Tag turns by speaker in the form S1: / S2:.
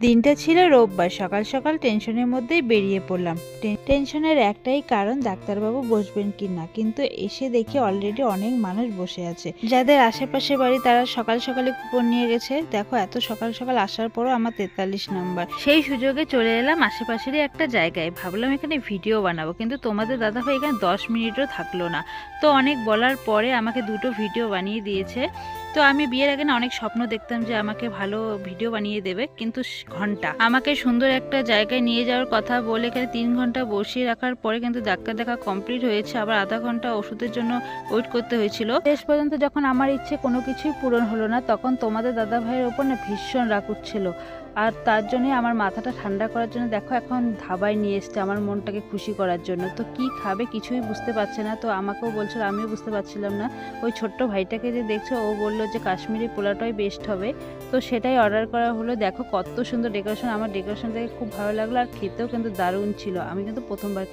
S1: দিনটা ছিল রোববার। সকাল সকাল টেনশনের মধ্যেই বেরিয়ে পড়লাম। টেনশনের একটাই কারণ, ডাক্তারবাবু বসবেন কি না? কিন্তু এসে দেখি অলরেডি অনেক মানুষ বসে আছে। যাদের আশেপাশে বাড়ি তারা সকাল সকালে কুপন নিয়ে গেছে। দেখো, এত সকাল সকাল আসার পরও আমার তেতাল্লিশ নাম্বার। সেই সুযোগে চলে এলাম আশেপাশেরই একটা জায়গায়। ভাবলাম এখানে ভিডিও বানাবো, কিন্তু তোমাদের দাদা ভাই এখানে দশ মিনিটও থাকল না। তো অনেক বলার পরে আমাকে দুটো ভিডিও বানিয়ে দিয়েছে। তো আমি বিয়ের আগে না অনেক স্বপ্ন দেখতাম যে আমাকে ভালো ভিডিও বানিয়ে দেবে, কিন্তু ঘণ্টা। আমাকে সুন্দর একটা জায়গায় নিয়ে যাওয়ার কথা বলে এখানে তিন ঘণ্টা বসিয়ে রাখার পরে কিন্তু ডাক্তার দেখা কমপ্লিট হয়েছে, আবার আধা ঘণ্টা ওষুধের জন্য ওয়েট করতে হয়েছিল। শেষ পর্যন্ত যখন আমার ইচ্ছে কোনো কিছুই পূরণ হলো না, তখন তোমাদের দাদা ভাইয়ের ওপর না ভীষণ রাগ উঠছিল। আর তার জন্যই আমার মাথাটা ঠান্ডা করার জন্য দেখো এখন ধাবায় নিয়ে এসছে আমার মনটাকে খুশি করার জন্য। তো কি খাবে কিছুই বুঝতে পারছে না। তো আমাকেও বলছিল, আমিও বুঝতে পারছিলাম না। ওই ছোট্ট ভাইটাকে যে দেখছ, ও বলল যে কাশ্মীরি পোলাটাই বেস্ট হবে। তো সেটাই অর্ডার করা হলো। দেখো কত সুন্দর ডেকোরেশন আমার ডেকোরেশন থেকে খুব ভালো লাগল। আর খেতেও কিন্তু দারুণ ছিল। আমি কিন্তু প্রথমবার